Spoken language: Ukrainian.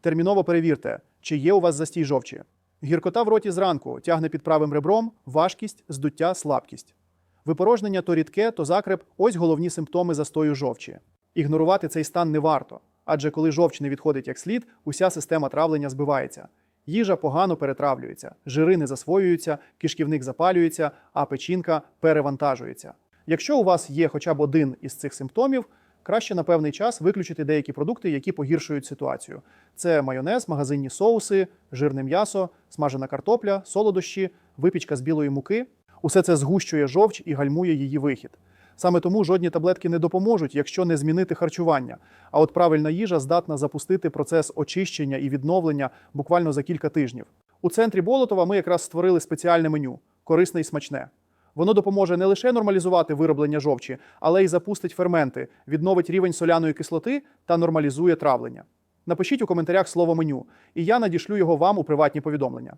Терміново перевірте, чи є у вас застій жовчі. Гіркота в роті зранку тягне під правим ребром, важкість, здуття, слабкість. Випорожнення то рідке, то закреп ось головні симптоми застою жовчі. Ігнорувати цей стан не варто, адже коли жовч не відходить як слід, уся система травлення збивається. Їжа погано перетравлюється, жири не засвоюються, кишківник запалюється, а печінка перевантажується. Якщо у вас є хоча б один із цих симптомів, краще на певний час виключити деякі продукти, які погіршують ситуацію. Це майонез, магазинні соуси, жирне м'ясо, смажена картопля, солодощі, випічка з білої муки. Усе це згущує жовч і гальмує її вихід. Саме тому жодні таблетки не допоможуть, якщо не змінити харчування. А от правильна їжа здатна запустити процес очищення і відновлення буквально за кілька тижнів. У центрі Болотова ми якраз створили спеціальне меню корисне і смачне. Воно допоможе не лише нормалізувати вироблення жовчі, але й запустить ферменти, відновить рівень соляної кислоти та нормалізує травлення. Напишіть у коментарях слово меню, і я надішлю його вам у приватні повідомлення.